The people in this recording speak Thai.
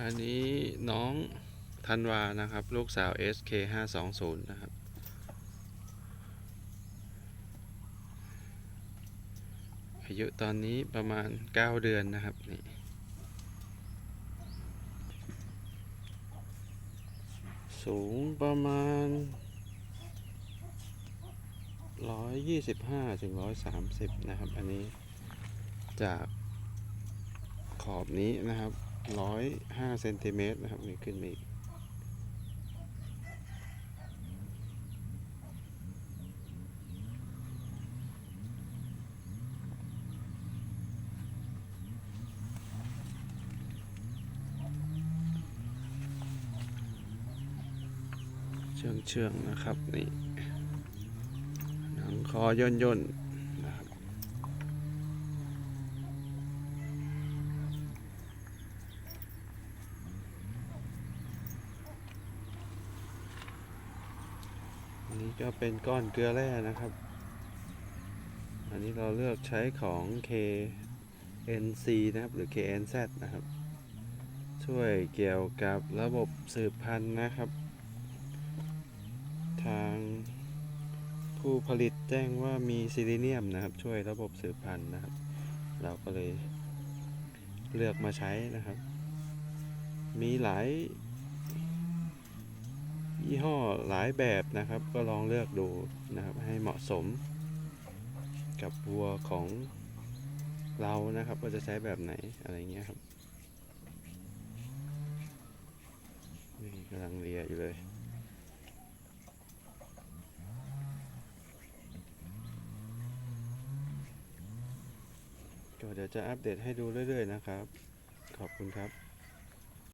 อันนี้น้องธันวานะครับ ลูกสาว SK 520นะครับ อายุตอนนี้ประมาณ 9 เดือนนะครับนี่สูงประมาณ 125ถึง130 นะครับ อันนี้จากขอบนี้นะครับ 105เซนติเมตรนะครับ นี่ขึ้นมาอีกเชื่องเชิงๆนะครับ นี่หนังคอย่นย่นๆ อันนี้ก็เป็นก้อนเกลือแร่นะครับ อันนี้เราเลือกใช้ของ KNC นะครับ หรือ KNZ นะครับ ช่วยเกี่ยวกับระบบสืบพันธุ์นะครับ ทางผู้ผลิตแจ้งว่ามีซิลิเนียมนะครับ ช่วยระบบสืบพันธุ์นะครับ เราก็เลยเลือกมาใช้นะครับ มีหลาย ยี่ห้อหลายแบบนะครับ ก็ลองเลือกดูนะครับให้เหมาะสม กับวัวของเรานะครับว่าจะใช้แบบไหนอะไรเงี้ยครับนี่กำลังเลียอยู่เลยก็เดี๋ยวจะอัปเดตให้ดูเรื่อย ๆ นะครับ ขอบคุณครับ